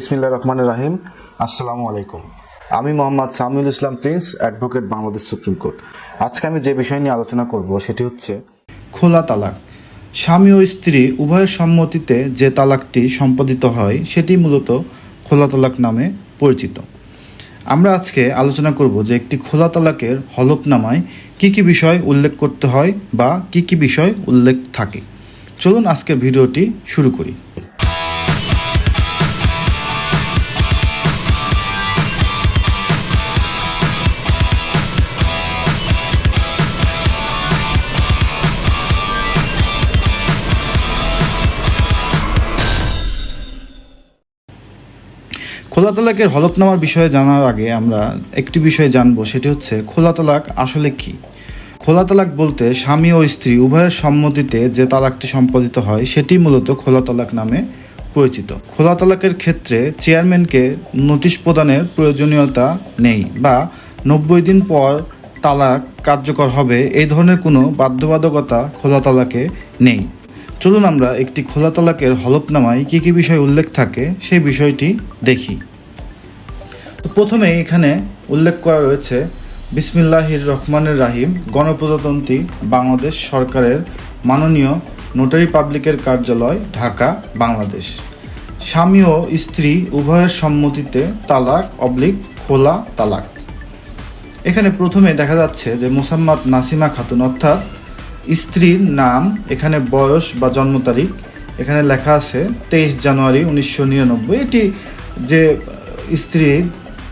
বিসমিল্লা রহমান রাহিম। আসসালামু আলাইকুম। আমি Mohammad Samiul Islam Prince, advocate Bangladesh Supreme Court. আজকে আমি যে বিষয় নিয়ে আলোচনা করব, সেটি হচ্ছে খোলা তালাক। স্বামী ও স্ত্রী উভয়ের সম্মতিতে যে তালাকটি সম্পাদিত হয়, সেটি মূলত খোলা তালাক নামে পরিচিত। আমরা আজকে আলোচনা করব যে একটি খোলা তালাকের হলফনামায় কী কী বিষয় উল্লেখ করতে হয় বা কী কী বিষয় উল্লেখ থাকে। চলুন আজকের ভিডিওটি শুরু করি। খোলা তালাকের হলফনামার বিষয়ে জানার আগে আমরা একটি বিষয় জানব, সেটি হচ্ছে খোলা তালাক আসলে কি? খোলা তালাক বলতে স্বামী ও স্ত্রী উভয়ের সম্মতিতে যে তালাকটি সম্পাদিত হয়, সেটি মূলত খোলা তালাক নামে পরিচিত। খোলা তালাকের ক্ষেত্রে চেয়ারম্যানকে নোটিশ প্রদানের প্রয়োজনীয়তা নেই বা নব্বই দিন পর তালাক কার্যকর হবে, এই ধরনের কোনো বাধ্যবাধকতা খোলা তালাকে নেই। চলুন আমরা একটি খোলা তালাকের হলফনামায় কী কী বিষয় উল্লেখ থাকে, সেই বিষয়টি দেখি। তো প্রথমে এখানে উল্লেখ করা রয়েছে বিসমিল্লাহির রহমানের রাহিম গণপ্রজাতন্ত্রী বাংলাদেশ সরকারের মাননীয় নোটারি পাবলিকের কার্যালয় ঢাকা বাংলাদেশ। স্বামী ও স্ত্রী উভয়ের সম্মতিতে তালাক অবলিক খোলা তালাক। এখানে প্রথমে দেখা যাচ্ছে যে মোসাম্মদ নাসিমা খাতুন অর্থাৎ স্ত্রীর নাম এখানে বয়স বা জন্ম তারিখ এখানে লেখা আছে তেইশ জানুয়ারি উনিশশো নিরানব্বই। এটি যে আহ, স্ত্রী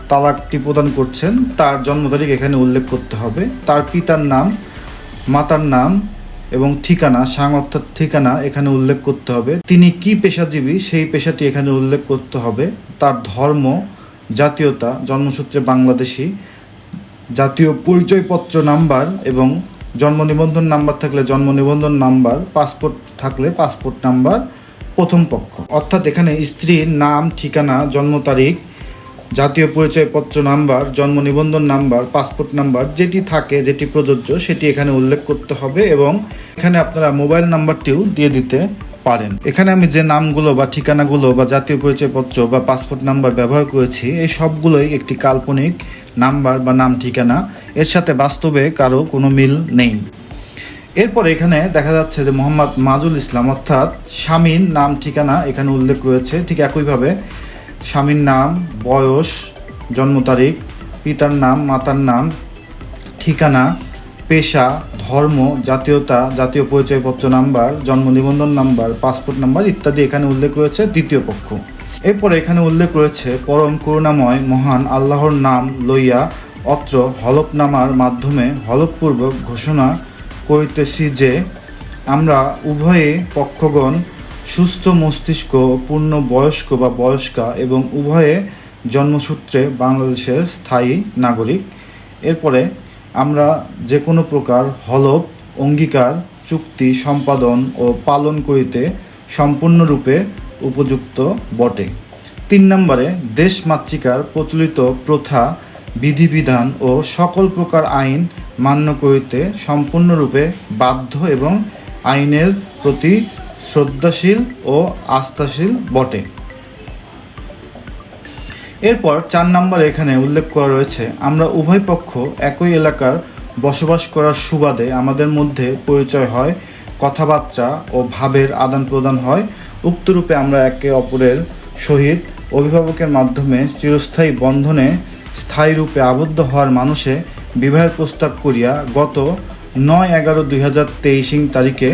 তালাকটি প্রদান করছেন। তার জন্ম তারিখ এখানে উল্লেখ করতে হবে। তার পিতার নাম, মাতার নাম এবং ঠিকানা, সাং অর্থাৎ ঠিকানা এখানে উল্লেখ করতে হবে। তিনি কি পেশাজীবী? সেই পেশাটি এখানে উল্লেখ করতে হবে। তার ধর্ম, জাতীয়তা, জন্মসূত্রে বাংলাদেশি, জাতীয় পরিচয়পত্র নাম্বার এবং জন্ম নিবন্ধন নাম্বার থাকলে জন্ম নিবন্ধন নাম্বার, পাসপোর্ট থাকলে পাসপোর্ট নাম্বার প্রথম পক্ষ। অর্থাৎ এখানে স্ত্রীর নাম, ঠিকানা, জন্ম তারিখ জাতীয় পরিচয়পত্র নাম্বার, জন্ম নিবন্ধন নাম্বার, পাসপোর্ট নাম্বার, যেটি থাকে, যেটি প্রযোজ্য, সেটি এখানে উল্লেখ করতে হবে এবং এখানে আপনারা মোবাইল নাম্বারটিও দিয়ে দিতে পারেন। এখানে আমি যে নামগুলো বা ঠিকানাগুলো বা জাতীয় পরিচয়পত্র বা পাসপোর্ট নাম্বার ব্যবহার করেছি, এই সবগুলোই একটি কাল্পনিক নাম্বার বা নাম ঠিকানা। এর সাথে বাস্তবে কারও কোনো মিল নেই। এরপর এখানে দেখা যাচ্ছে যে মোহাম্মদ মাজুল ইসলাম, অর্থাৎ স্বামীর নাম ঠিকানা এখানে উল্লেখ রয়েছে। ঠিক একইভাবে স্বামীর নাম, বয়স, জন্ম তারিখ, পিতার নাম, মাতার নাম, ঠিকানা, পেশা, ধর্ম, জাতীয়তা, জাতীয় পরিচয়পত্র নাম্বার, জন্ম নিবন্ধন নাম্বার, পাসপোর্ট নাম্বার ইত্যাদি এখানে উল্লেখ রয়েছে দ্বিতীয় পক্ষ। এরপরে এখানে উল্লেখ রয়েছে পরম করুণাময়, মহান, আল্লাহর নাম লইয়া অত্র হলফনামার মাধ্যমে হলফপূর্বক ঘোষণা করিতেছি যে, আমরা উভয়ে পক্ষগণ সুস্থ মস্তিষ্ক, পূর্ণ বয়স্ক বা বয়স্কা এবং উভয়ে জন্মসূত্রে বাংলাদেশের স্থায়ী নাগরিক। এরপরে আমরা যে কোনো প্রকার হলফ, অঙ্গীকার, চুক্তি, সম্পাদন ও পালন করিতে সম্পূর্ণরূপে উপযুক্ত বটে। তিন নম্বরে, দেশ মাতৃকার প্রচলিত প্রথা, বিধিবিধান ও সকল প্রকার আইন মান্য করিতে সম্পূর্ণরূপে বাধ্য এবং আইনের প্রতি শ্রদ্ধাশীল ও আস্থাশীল বটে। এরপর চার নম্বরে এখানে উল্লেখ করা রয়েছে, আমরা উভয় পক্ষ একই এলাকার বসবাস করার সুবাদে আমাদের মধ্যে পরিচয় হয়, কথাবার্তা ও ভাবের আদান প্রদান হয়। উক্তরূপে আমরা একে অপরের সহিত অভিভাবকের মাধ্যমে চিরস্থায়ী বন্ধনে স্থায়ী রূপে আবদ্ধ হওয়ার মানুষে বিবাহের প্রস্তাব করিয়া গত নয় এগারো দুই হাজার তেইশিং তারিখে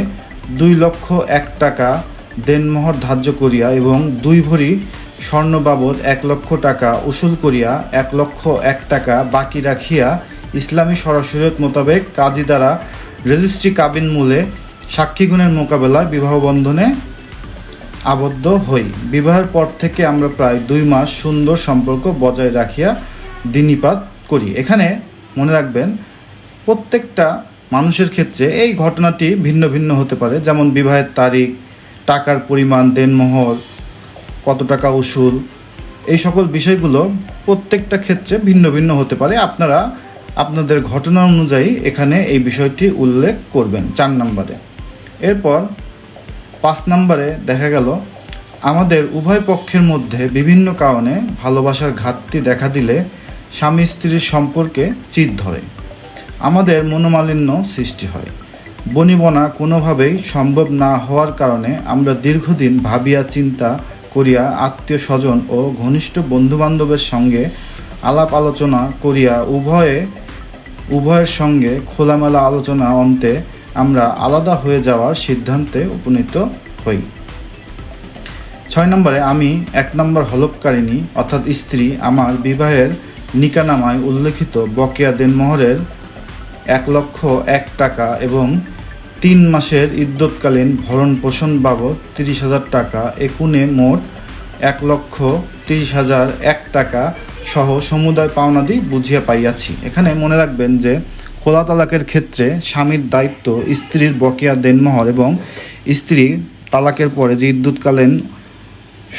দুই লক্ষ এক টাকা দেনমোহর ধার্য করিয়া এবং দুই ভরি স্বর্ণ বাবদ এক লক্ষ টাকা উসুল করিয়া এক লক্ষ এক টাকা বাকি রাখিয়া ইসলামী সরাসরিয়ত মোতাবেক কাজী দ্বারা রেজিস্ট্রি কাবিন মূলে সাক্ষীগুণের মোকাবেলায় বিবাহ বন্ধনে আবদ্ধ হই। বিবাহের পর থেকে আমরা প্রায় দুই মাস সুন্দর সম্পর্ক বজায় রাখিয়া দিনীপাত করি। এখানে মনে রাখবেন, প্রত্যেকটা মানুষের ক্ষেত্রে এই ঘটনাটি ভিন্ন ভিন্ন হতে পারে। যেমন বিবাহের তারিখ, টাকার পরিমাণ, দেনমোহর, কত টাকা উসুল, এই সকল বিষয়গুলো প্রত্যেকটা ক্ষেত্রে ভিন্ন ভিন্ন হতে পারে। আপনারা আপনাদের ঘটনা অনুযায়ী এখানে এই বিষয়টি উল্লেখ করবেন চার নম্বরে। এরপর পাঁচ নম্বরে দেখা গেল, আমাদের উভয় পক্ষের মধ্যে বিভিন্ন কারণে ভালোবাসার ঘাটতি দেখা দিলে স্বামী স্ত্রীর সম্পর্কে চিত ধরে। আমাদের মনোমালিন্য সৃষ্টি হয়। বনিবনা কোনোভাবেই সম্ভব না হওয়ার কারণে আমরা দীর্ঘদিন ভাবিয়া চিন্তা করিয়া আত্মীয় স্বজন ও ঘনিষ্ঠ বন্ধুবান্ধবের সঙ্গে আলাপ আলোচনা করিয়া উভয়ে, উভয়ের সঙ্গে খোলামেলা আলোচনা অন্তে আমরা আলাদা হয়ে যাওয়ার সিদ্ধান্তে উপনীত হই। ছয় নম্বরে আমি এক নম্বর হলফকারিণী অর্থাৎ স্ত্রী আমার বিবাহের নিকানামায় উল্লেখিত বকেয়া দেনমোহরের এক লক্ষ এক টাকা এবং তিন মাসের ইদ্যৎকালীন ভরণ পোষণ বাবদ তিরিশ হাজার টাকা, একুনে মোট এক লক্ষ তিরিশ হাজার এক টাকা সহ সমুদায় পাওনাদি বুঝিয়া পাইয়াছি। এখানে মনে রাখবেন যে খোলা তালাকের ক্ষেত্রে স্বামীর দায়িত্ব, স্ত্রীর বকেয়া দেনমোহর এবং স্ত্রী তালাকের পরে যে ইদ্যুৎকালীন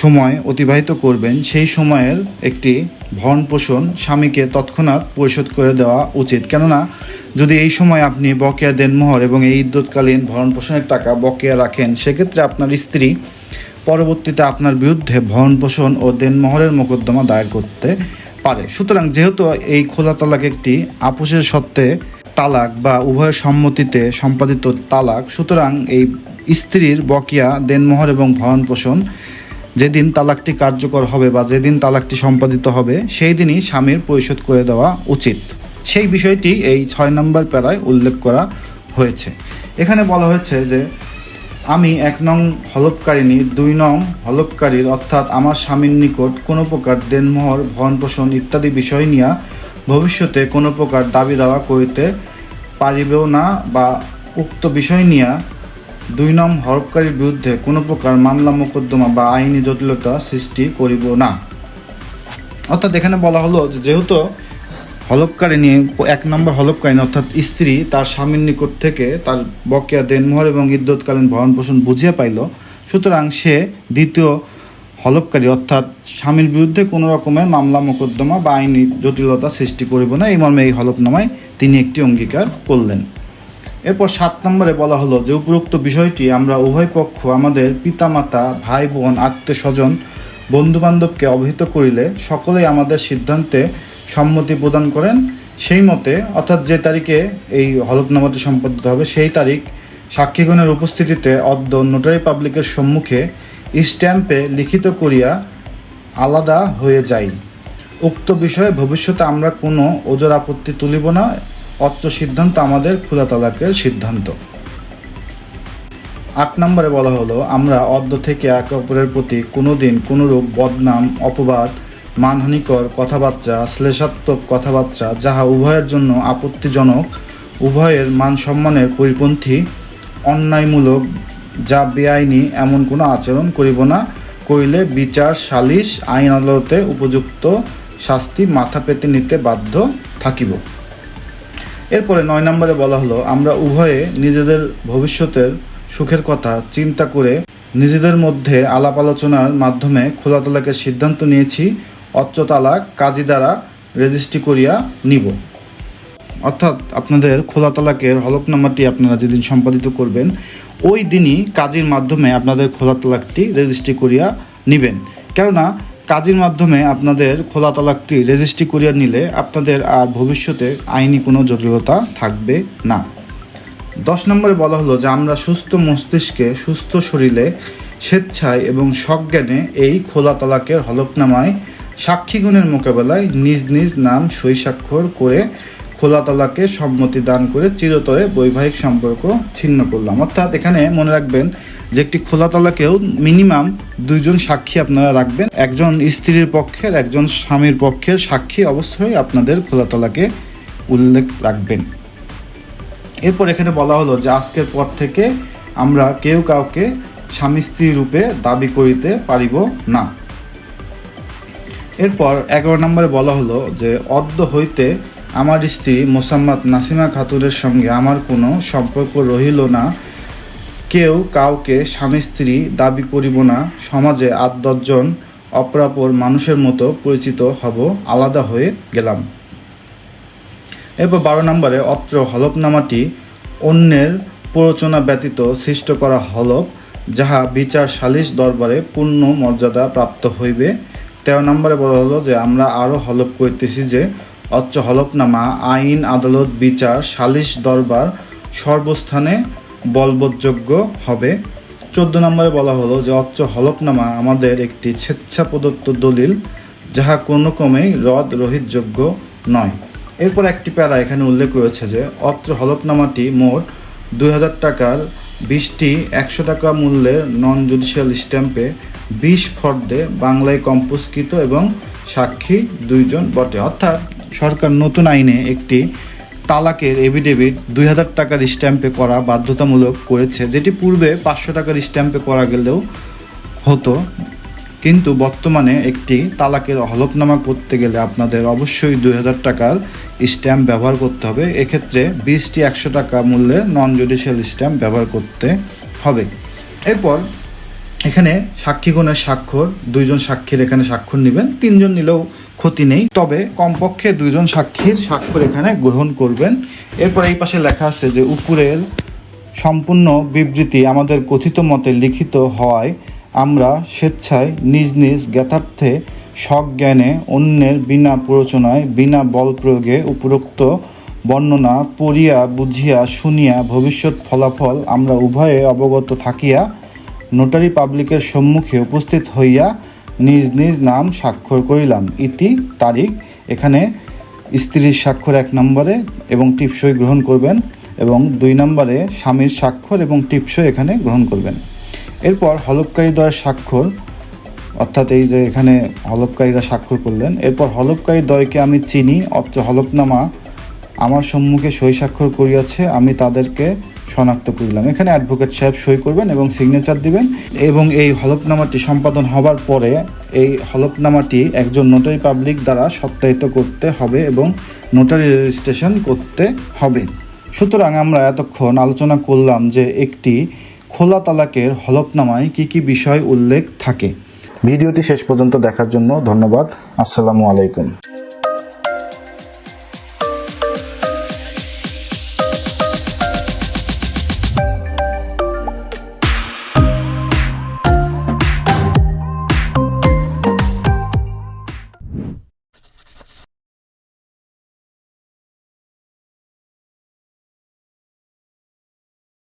সময় অতিবাহিত করবেন, সেই সময়ের একটি ভরণ পোষণ স্বামীকে তৎক্ষণাৎ পরিশোধ করে দেওয়া উচিত। কেননা, যদি এই সময় আপনি বকেয়া দেনমোহর এবং এই ইদ্যৎকালীন ভরণ পোষণের টাকা বকেয়া রাখেন, সেক্ষেত্রে আপনার স্ত্রী পরবর্তীতে আপনার বিরুদ্ধে ভরণ পোষণ ও দেনমোহরের মোকদ্দমা দায়ের করতে পারে। সুতরাং যেহেতু এই খোলা তালাক একটি আপোষের সত্ত্বে তালাক বা উভয়ের সম্মতিতে সম্পাদিত তালাক, সুতরাং এই স্ত্রীর বকেয়া দেনমোহর এবং ভরণ পোষণ যেদিন তালাকটি কার্যকর হবে বা যেদিন তালাকটি সম্পাদিত হবে, সেই দিনই স্বামীর পরিশোধ করে দেওয়া উচিত। সেই বিষয়টি এই ছয় নম্বর প্যারায় উল্লেখ করা হয়েছে। এখানে বলা হয়েছে যে, আমি এক নং হলফকারিণী, দুই নং হলপকারীর অর্থাৎ আমার স্বামীর নিকট কোনো প্রকার দেনমোহর ভরণ পোষণ ইত্যাদি বিষয় নিয়ে ভবিষ্যতে কোনো প্রকার দাবি দাওয়া করিতে পারিবেও না বা উক্ত বিষয় নিয়া দুই নং হরফকারীর বিরুদ্ধে কোনো প্রকার মামলা, মোকদ্দমা বা আইনি জটিলতা সৃষ্টি করিব না। অর্থাৎ এখানে বলা হলো যে যেহেতু হলফকারিণী এক নম্বর হলফকারিণী অর্থাৎ স্ত্রী তার স্বামীর নিকট থেকে তার বকেয়া দেনমোহর এবং ইদ্যৎকালীন ভরণ পোষণ বুঝিয়ে পাইল, সুতরাং সে দ্বিতীয় হলফকারী, অর্থাৎ স্বামীর বিরুদ্ধে কোনো রকমের মামলা, মোকদ্দমা বা আইনি জটিলতা সৃষ্টি করিব না। এই মর্মে এই হলফনামায় তিনি একটি অঙ্গীকার করলেন। এরপর সাত নম্বরে বলা হলো যে, উপরোক্ত বিষয়টি আমরা উভয় পক্ষ আমাদের পিতামাতা ভাই বোন আত্মীয় স্বজন বন্ধুবান্ধবকে অবহিত করিলে সকলেই আমাদের সিদ্ধান্তে সম্মতি প্রদান করেন। সেই মতে, অর্থাৎ যে তারিখে এই হলফনামাটি সম্পাদিত হবে, সেই তারিখ সাক্ষীগণের উপস্থিতিতে অদ্য নোটারি পাবলিকের সম্মুখে স্ট্যাম্পে লিখিত করিয়া আলাদা হয়ে যাই উক্ত বিষয়ে ভবিষ্যতে আমরা কোনো ওজোর আপত্তি তুলিব না। অত্র সিদ্ধান্ত আমাদের খোলা তালাকের সিদ্ধান্ত। আট নম্বরে বলা হলো, আমরা অদ্য থেকে একে অপরের প্রতি কোনো দিন কোনোরূপ বদনাম, অপবাদ, মানহানিকর কথাবার্তা, শ্লেষাত্মক কথাবার্তা, যাহা উভয়ের জন্য আপত্তিজনক, উভয়ের মান সম্মানের পরিপন্থী, অন্যায়মূলক, যা বেআইনি এমন কোনো আচরণ করিব না, করিলে বিচার, সালিশ, আইন আদালতে উপযুক্ত শাস্তি মাথা পেতে নিতে বাধ্য থাকিব। এরপরে নয় নম্বরে বলা হলো, আমরা উভয়ে নিজেদের ভবিষ্যতের সুখের কথা চিন্তা করে নিজেদের মধ্যে আলাপ আলোচনার মাধ্যমে খোলা তালাকের সিদ্ধান্ত নিয়েছি অত্র তালাক কাজী দ্বারা রেজিস্ট্রি করিয়া নিব। অর্থাৎ আপনাদের খোলা তালাকের হলফনামাটি আপনারা যেদিন সম্পাদিত করবেন, ওই দিনই কাজীর মাধ্যমে আপনাদের খোলা তালাকটি রেজিস্ট্রি করিয়া নেবেন। কেননা কাজীর মাধ্যমে আপনাদের খোলা তালাকটি রেজিস্ট্রি করিয়া নিলে আপনাদের আর ভবিষ্যতে আইনি কোনো জটিলতা থাকবে না। দশ নম্বরে বলা হলো যে, আমরা সুস্থ মস্তিষ্কে সুস্থ শরীরে স্বেচ্ছায় এবং সজ্ঞানে এই খোলা তালাকের হলফনামায় সাক্ষীগুণের মোকাবেলায় নিজ নিজ নাম সই স্বাক্ষর করে খোলা তালাকে সম্মতি দান করে চিরতরে বৈবাহিক সম্পর্ক ছিন্ন করলাম। অর্থাৎ এখানে মনে রাখবেন যে একটি খোলা তালাকেও মিনিমাম দুইজন সাক্ষী আপনারা রাখবেন। একজন স্ত্রীর পক্ষের, একজন স্বামীর পক্ষের সাক্ষী অবশ্যই আপনাদের খোলা তালাকে উল্লেখ রাখবেন। এরপর এখানে বলা হলো যে আজকের পর থেকে আমরা কেউ কাউকে স্বামী স্ত্রী রূপে দাবি করিতে পারিব না। এরপর এগারো নম্বরে বলা হলো যে অদ্য হইতে আমার স্ত্রী মোসাম্মদ নাসিমা খাতুরের সঙ্গে আমার কোনো সম্পর্ক রহিল না। কেউ কাউকে স্বামী স্ত্রী দাবি করিব না। সমাজে আট দশজন অপরাপর মানুষের মতো পরিচিত হব, আলাদা হয়ে গেলাম। এরপর বারো নম্বরে অত্র হলফনামাটি অন্যের প্ররোচনা ব্যতীত সৃষ্ট করা হলফ, যাহা বিচার সালিশ দরবারে পূর্ণ মর্যাদা প্রাপ্ত হইবে। তেরো নম্বরে বলা হলো যে, আমরা আরও হলফ করতেছি যে অচ্চ হলফনামা, আইন, আদালত, বিচার, সালিশ দরবার সর্বস্থানে বলবৎযোগ্য হবে। চোদ্দ নম্বরে বলা হলো যে, অচ্চ হলফনামা আমাদের একটি স্বেচ্ছা প্রদত্ত দলিল, যাহা কোনো ক্রমেই রদ রহিতযোগ্য নয়। এরপর একটি প্যারা এখানে উল্লেখ রয়েছে যে, অত্র হলফনামাটি মোট দুই হাজার টাকার বিশটি একশো টাকা মূল্যের নন জুডিশিয়াল স্ট্যাম্পে বিশ ফর্দে বাংলায় কম্পোজকৃত এবং সাক্ষী দুইজন বটে। অর্থাৎ সরকার নতুন আইনে একটি তালাকের এভিডেভিট দুই হাজার টাকার স্ট্যাম্পে করা বাধ্যতামূলক করেছে, যেটি পূর্বে পাঁচশো টাকার স্ট্যাম্পে করা গেলেও হতো। কিন্তু বর্তমানে একটি তালাকের হলফনামা করতে গেলে আপনাদের অবশ্যই দুই হাজার টাকার স্ট্যাম্প ব্যবহার করতে হবে। এক্ষেত্রে বিশটি একশো টাকা মূল্যের নন জুডিশিয়াল স্ট্যাম্প ব্যবহার করতে হবে। এরপর এখানে সাক্ষীগণের স্বাক্ষর, দুইজন সাক্ষীর এখানে স্বাক্ষর নেবেন, তিনজন নিলেও ক্ষতি নেই। তবে কমপক্ষে দুইজন সাক্ষীর স্বাক্ষর এখানে গ্রহণ করবেন। এরপর এই পাশে লেখা আছে যে, উপরের সম্পূর্ণ বিবৃতি আমাদের কথিত মতে লিখিত হওয়ায় আমরা স্বেচ্ছায় নিজ নিজ জ্ঞাতার্থে সজ্ঞানে অন্যের বিনা প্ররোচনায়, বিনা বল প্রয়োগে উপরোক্ত বর্ণনা পড়িয়া, বুঝিয়া, শুনিয়া ভবিষ্যৎ ফলাফল আমরা উভয়ে অবগত থাকিয়া নোটারি পাবলিকের সম্মুখে উপস্থিত হইয়া নিজ নিজ নাম স্বাক্ষর করিলাম। ইতি তারিখ, এখানে স্ত্রীর স্বাক্ষর এক নম্বরে এবং টিপসই গ্রহণ করবেন এবং দুই নম্বরে স্বামীর স্বাক্ষর এবং টিপসই এখানে গ্রহণ করবেন। এরপর হলফকারী দ্বয়ের স্বাক্ষর, অর্থাৎ এই যে এখানে হলফকারীরা স্বাক্ষর করলেন, এরপর হলফকারী দ্বয়কে আমি চিনি অত্র হলফনামা আমার সম্মুখে সই স্বাক্ষর করিয়াছে, আমি তাদেরকে শনাক্ত করিলাম। এখানে অ্যাডভোকেট সাহেব সই করবেন এবং সিগনেচার দিবেন এবং এই হলফনামাটি সম্পাদন হবার পরে এই হলফনামাটি একজন নোটারি পাবলিক দ্বারা সত্যায়িত করতে হবে এবং নোটারি রেজিস্ট্রেশন করতে হবে। সুতরাং আমরা এতক্ষণ আলোচনা করলাম যে একটি খোলা তালাকের হলফনামায় কি কি বিষয় উল্লেখ থাকে। ভিডিওটি শেষ পর্যন্ত দেখার জন্য ধন্যবাদ। আসসালামু আলাইকুম।